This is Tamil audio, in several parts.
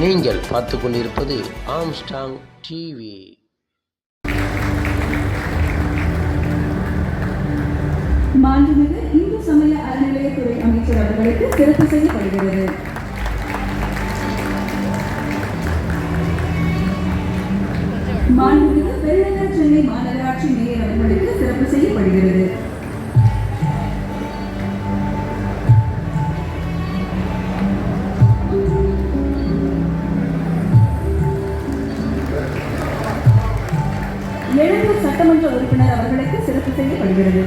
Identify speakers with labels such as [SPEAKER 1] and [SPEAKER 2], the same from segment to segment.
[SPEAKER 1] நீங்கள் பார்த்து கொண்டிருப்பது ஆம்ஸ்டாங் டிவி
[SPEAKER 2] மாண்புமிகு இந்து சமய அறநிலையத்துறை அமைச்சர் அவர்களுக்கு சிறப்பு செய்யப்படுகிறது. அவர்களுக்கு சிறப்பு செய்யப்படுகிறது.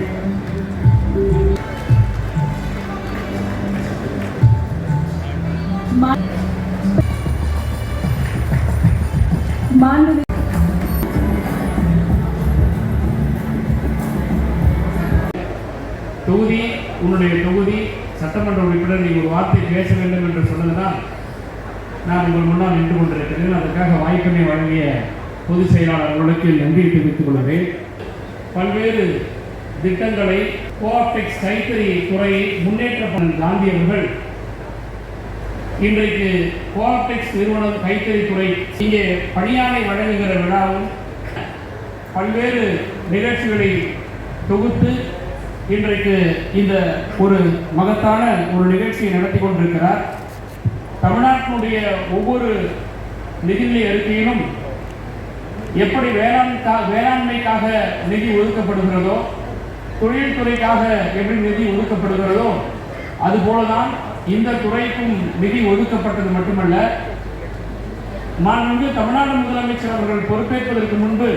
[SPEAKER 3] தொகுதி உன்னுடைய தொகுதி சட்டமன்ற உறுப்பினர் நீ ஒரு வார்த்தை பேச வேண்டும் என்று சொன்னதுதான் நான் உங்கள் முன்னால் நின்று கொண்டிருக்கிறேன். அதற்காக வாய்ப்பினை வழங்கிய பொதுச் செயலாளர் நன்றி தெரிவித்துக் கொள்கிறேன். பல்வேறு திட்டங்களை கோஆப்டெக்ஸ் கைத்தறி துறையை முன்னேற்ற காந்தியவர்கள் இன்றைக்கு கோஆப்டெக்ஸ் நிறுவனம் கைத்தறி துறை இங்கே பணியாணை வழங்குகிற விழாவும் பல்வேறு நிகழ்ச்சிகளை தொகுத்து இன்றைக்கு இந்த ஒரு மகத்தான ஒரு நிகழ்ச்சியை நடத்தி கொண்டிருக்கிறார். தமிழ்நாட்டினுடைய ஒவ்வொரு நிதிநிலை அறிக்கையிலும் எப்படி வேளாண் வேளாண்மைக்காக நிதி ஒதுக்கப்படுகிறதோ தொழில்துறைக்காக எப்படி நிதி ஒதுக்கப்படுகிறதோ அதுபோலதான் இந்த துறைக்கும் நிதி ஒதுக்கப்பட்டது மட்டுமல்ல நான் வந்து தமிழ்நாடு முதலமைச்சர் அவர்கள் பொறுப்பேற்பதற்கு முன்பு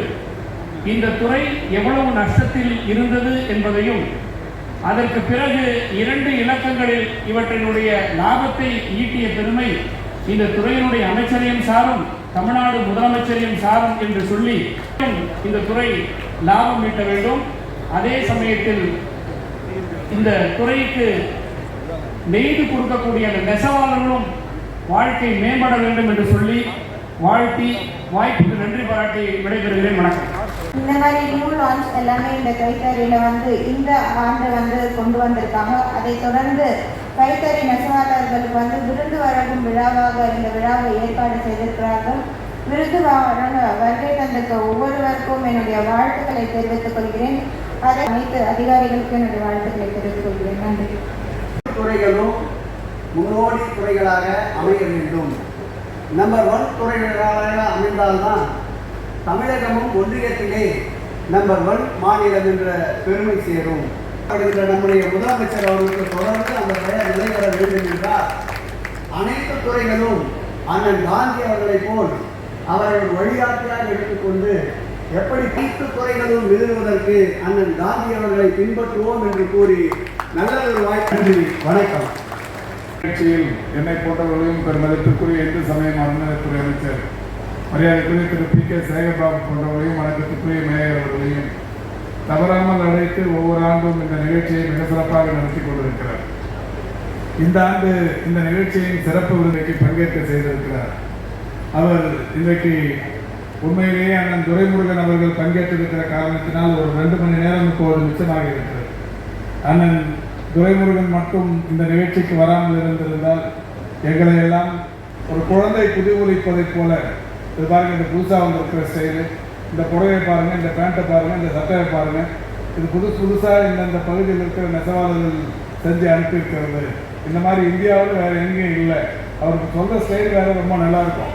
[SPEAKER 3] இந்த துறை எவ்வளவு நஷ்டத்தில் இருந்தது என்பதையும் அதற்கு பிறகு இரண்டு இலக்கங்களில் இவற்றினுடைய லாபத்தை ஈட்டிய பெருமை இந்த துறையினுடைய அமைச்சரையும் சாரும். தமிழ்நாடு முதலமைச்சரையும் சாரும் என்று சொல்லி இந்த துறை லாபம் ஈட்ட வேண்டும். அதே சமயத்தில் இந்த துறைக்கு நெய்து கொடுக்கக்கூடிய அந்த நெசவாளர்களும் வாழ்க்கை மேம்பட வேண்டும் என்று சொல்லி வாழ்த்தி வாய்ப்புக்கு நன்றி பாராட்டி விடைபெறுகிறேன். வணக்கம்.
[SPEAKER 4] இந்த மாதிரி நியூ லான்ச் எல்லாமே இந்த கைத்தறியில வந்து இந்த ஆண்டு வந்து கொண்டு வந்திருக்காங்க. அதை தொடர்ந்து கைத்தறி நெசவாளர்களுக்கு வந்து விருது வழங்கும் விழாவாக இந்த விழாவை ஏற்பாடு செய்திருக்கிறார்கள். விருது வருகை தந்திருக்க ஒவ்வொருவருக்கும் என்னுடைய வாழ்த்துக்களை தெரிவித்துக் கொள்கிறேன். அதை அனைத்து அதிகாரிகளுக்கும் என்னுடைய வாழ்த்துக்களை தெரிவித்துக் கொள்கிறேன். நன்றி.
[SPEAKER 5] துறைகளும் முன்னோடி துறைகளாக அமைய வேண்டும். நம்பர் ஒன் துறைகளாக அமைந்தால்தான் தமிழகமும் ஒன்றியத்திலே நம்பர் ஒன் மாநிலம் என்ற பெருமை சேரும். அப்படிங்கிற நம்முடைய முதலமைச்சர் அவர்களுக்கு தொடர்ந்து அந்த பெயர் நிலைபெற வேண்டும் என்றால் அனைத்து துறைகளும் அண்ணன் காந்தி அவர்களைப் போல் அவர்கள் வழிகாட்டியாக எடுத்துக்கொண்டு எப்படி அனைத்து துறைகளும் நிறுவுவதற்கு அண்ணன் காந்தி அவர்களை பின்பற்றுவோம் என்று கூறி நல்ல ஒரு வாய்ப்பு வணக்கம்.
[SPEAKER 6] நிகழ்ச்சியில் என்னை போன்றவர்களையும் பெருமதிப்பிற்குரிய இந்து சமய அறநிலையத்துறை அமைச்சர் மரியாதைக்குரிய திரு பி கே சேகர்பாபு போன்றவர்களையும் வணக்கத்துக்குரிய மேயர் அவர்களையும் தவறாமல் அழைத்து ஒவ்வொரு ஆண்டும் இந்த நிகழ்ச்சியை மிக சிறப்பாக நடத்தி கொண்டிருக்கிறார். இந்த ஆண்டு இந்த நிகழ்ச்சியின் சிறப்பு விருதுக்கு பங்கேற்க செய்திருக்கிறார். அவர் இன்றைக்கு உண்மையிலேயே அண்ணன் துரைமுருகன் அவர்கள் பங்கேற்றிருக்கிற காரணத்தினால் ஒரு ரெண்டு மணி நேரம் இப்போது மிச்சமாக இருக்கிறது. அண்ணன் துரைமுருகன் மட்டும் இந்த நிகழ்ச்சிக்கு வராமல் இருந்திருந்தால் எங்களை எல்லாம் ஒரு குழந்தை புதுமுறிப்பதைப் போல இது பாருங்க இந்த புதுசாக வந்திருக்கிற ஸ்டைலு இந்த புடவையை பாருங்கள் இந்த பேண்ட்டை பாருங்கள் இந்த சட்டையை பாருங்கள் இது புதுசு புதுசாக இந்த இந்த பகுதியில் இருக்கிற நெசவாளர்கள் செஞ்சு அனுப்பியிருக்கிறது இந்த மாதிரி இந்தியாவில் வேற எங்கேயும் இல்லை. அவருக்கு சொல்கிற ஸ்டைல் வேற ரொம்ப நல்லா இருக்கும்.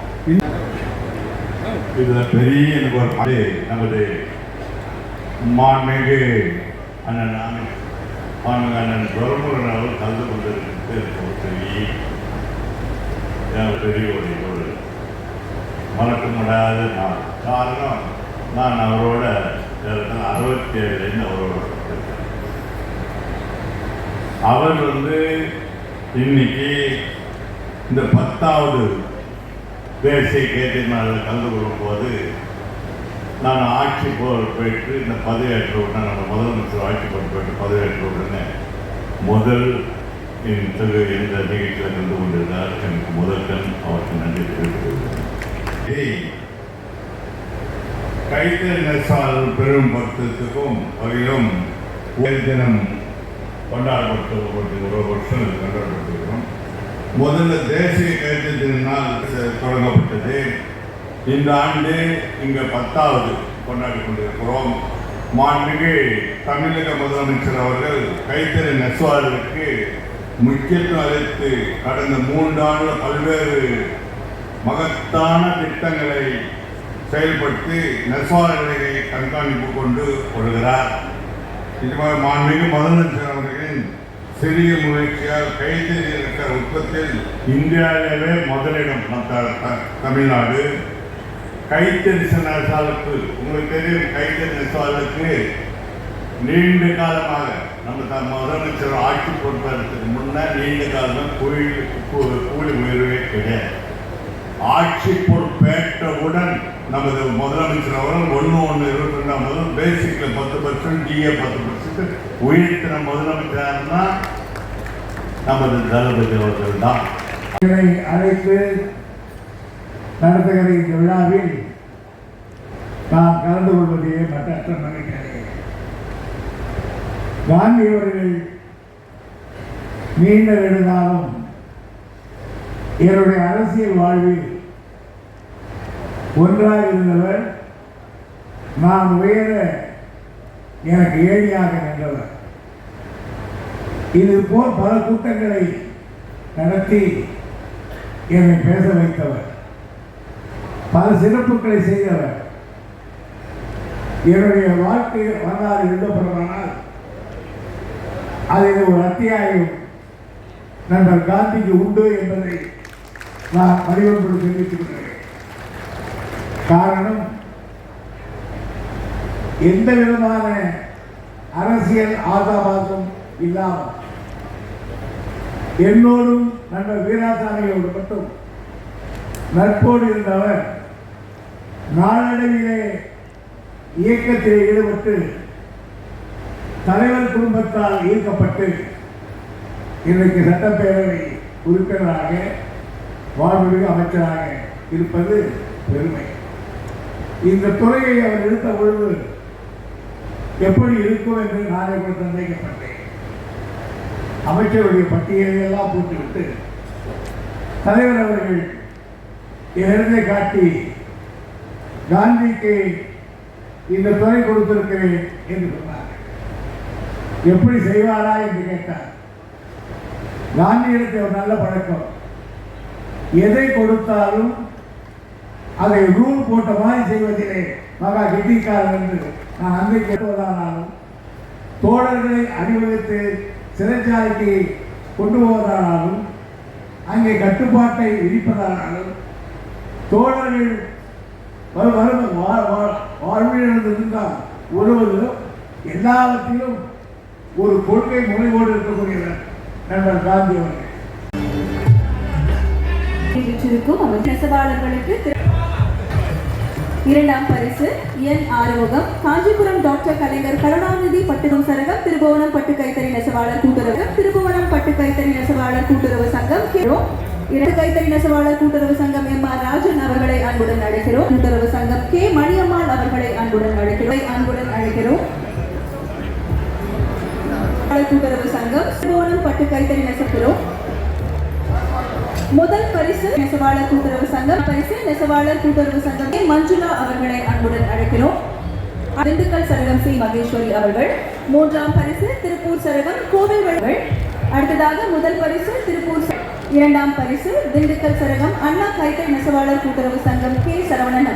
[SPEAKER 7] பெரிய எனக்கு ஒரு பாடு நமது மாண்புமிகு அண்ணன் நான் மாண்புமிகு அண்ணன் துரமுருகன் அவர்கள் கலந்து கொண்டிருக்கிறது ஒரு பெரிய பெரிய ஒரு ஒரு மறக்க முடியாத நாள். காரணம் நான் அவரோட அறுபத்தி ஏழுலேருந்து அவரோட அவர் வந்து இன்னைக்கு இந்த பத்தாவது தேசிய கேட்டினாளில் கலந்து கொள்ளும்போது நான் ஆட்சி பொறுப்பேற்று இந்த பதவியேற்ற உடனே நம்ம முதலமைச்சர் ஆட்சி பொறுப்பேற்று பதவியேற்ற உடனே முதல் என் இந்த நிகழ்ச்சியில் கலந்து கொண்டிருந்தார். எனக்கு முதல் கண் அவருக்கு நன்றி தெரிவித்துக் கொள்கிறேன். நெசாளர் பெரும் பக்தத்துக்கும் வகையிலும் உயர் தினம் கொண்டாடப்பட்டு ஒரு வருஷம் கொண்டாடப்பட்டிருக்கிறோம். முதல்ல தேசிய கைத்தறி நாள் தொடங்கப்பட்டது. இந்த ஆண்டு இங்கே பத்தாவது கொண்டாடி கொண்டிருக்கிறோம். மாண்புமிகு தமிழக முதலமைச்சர் அவர்கள் கைத்தறி நெசவாளருக்கு முக்கியத்துவம் அளித்து கடந்த மூன்று ஆண்டு பல்வேறு மகத்தான திட்டங்களை செயல்படுத்தி நெசவாளர்களை கண்காணிப்பு கொண்டு வருகிறார். இதுவரை மாண்புமிகு முதலமைச்சர் அவர்களின் சிறிய முயற்சியால் கைத்தறி இருக்கிற உற்பத்தியில் இந்தியாவிலே முதலிடம் த- தமிழ்நாடு. கைத்தறி நெசவாளுக்கு உங்களுக்கு தெரியும் கைத்தறி நெசவாளுக்கு நீண்ட காலமாக நம்ம த- முதலமைச்சர் ஆட்சி பொறுப்பேறதுக்கு முன்னே நீண்ட காலமாக கூலி கூலி உயர்வே கிடையாது. ஆட்சி பொறுப்பேற்றவுடன் நமது முதலமைச்சர் அவர்கள் ஒன்று ஒன்று இருபத்தி ரெண்டாம் முதல் பேசிக்கில் பத்து பர்சன்ட் டிஏ பத்து பர்சன்ட் உயிர்த்தின முதலமைச்சர்னா நமது தளபதி அவர்கள் தான்.
[SPEAKER 8] அழைத்து நடத்துகிற இந்த விழாவில் நாம் கலந்து கொள்வதையே மற்ற நினைக்கிறேன் காந்தி அவர்கள் நீண்ட நெடுங்காலம் என்னுடைய அரசியல் வாழ்வில் ஒன்றாக இருந்தவர் நான் உயர எனக்கு ஏழியாக நின்றவர். இது போல் பல கூட்டங்களை நடத்தி என்னை பேச வைத்தவர். பல சிறப்புகளை செய்தவர். என்னுடைய வாழ்க்கை வரலாறு எழுதப்படுமானால் அதில் ஒரு அத்தியாயம் நண்பர் காந்திக்கு உண்டு என்பதை நான் வடிவமைப்பு தெரிவித்துக்கிறேன் காரணம் எந்த விதமான அரசியல் ஆதாபாசம் இல்லாமல் என்னோடும் நண்பர் வீராசாமியோடு மட்டும் நட்போடு இருந்தவர் நாளடைவிலே இயக்கத்தில் ஈடுபட்டு தலைவர் குடும்பத்தால் ஈர்க்கப்பட்டு இன்றைக்கு சட்டப்பேரவை உறுப்பினராக வாழ்வுமிகு அமைச்சராக இருப்பது பெருமை. இந்த துறையை அவர் எடுத்த பொழுது எப்படி இருக்கும் என்று நானே கூட சந்தேகப்பட்டேன். அமைச்சருடைய பட்டியலை எல்லாம் போட்டுவிட்டு தலைவர் அவர்கள் இடத்தை காட்டி காந்திக்கு இந்த துறை கொடுத்திருக்கிறேன் என்று சொன்னார் எப்படி செய்வாரா? என்று கேட்டார். காந்தியிடத்தில் ஒரு நல்ல பழக்கம். எதை கொடுத்தாலும் அதை ரூல் போட்ட மாதிரி செய்வதிலே மகா கெட்டிக்காரன் என்று நான் அன்பை கேட்டுவதானாலும் தோழர்களை அணிவகுத்து சிறைச்சாலைக்கு கொண்டு போவதானாலும் அங்கே கட்டுப்பாட்டை விதிப்பதானாலும் தோழர்கள் வரு- வரும் வா- வா- இருந்தால் உழுவதிலும் எல்லாவற்றிலும் ஒரு கொள்கை முனைவோடு இருக்கக்கூடியவர் நண்பர் காந்தி அவர்கள்.
[SPEAKER 2] பெற்றிருக்கும் அவர் நெசவாளர்களுக்கு இரண்டாம் பரிசு என் ஆரோகம் காஞ்சிபுரம் டாக்டர் கலைஞர் கருணாநிதி பட்டுகம் சரகம் திருபுவனம் பட்டு கைத்தறி நெசவாளர் கூட்டுறவு திருபுவனம் பட்டு கைத்தறி நெசவாளர் கூட்டுறவு சங்கம் இரண்டு கைத்தறி நெசவாளர் கூட்டுறவு சங்கம் எம் ஆர் ராஜன் அவர்களை அன்புடன் அழைக்கிறோம். கூட்டுறவு சங்கம் கே மணியம்மாள் அவர்களை அன்புடன் அழைக்கிறோம். அன்புடன் அழைக்கிறோம். கூட்டுறவு சங்கம் திருபுவனம் பட்டு கைத்தறி நெசக்கிறோம் முதல் பரிசு நெசவாளர் கூட்டுறவு சங்கம். பரிசு நெசவாளர் கூட்டுறவு சங்கம் மஞ்சுளா அவர்களை அன்புடன் அழைக்கிறோம். திண்டுக்கல் சரகம் சி மகேஸ்வரி அவர்கள். மூன்றாம் பரிசு திருப்பூர் சரகம் கோவில் அவர்கள் அடுத்ததாக முதல் பரிசு திருப்பூர் இரண்டாம் பரிசு திண்டுக்கல் சரகம் அண்ணா கைத்தறி நெசவாளர் கூட்டுறவு சங்கம் கே சரவணன்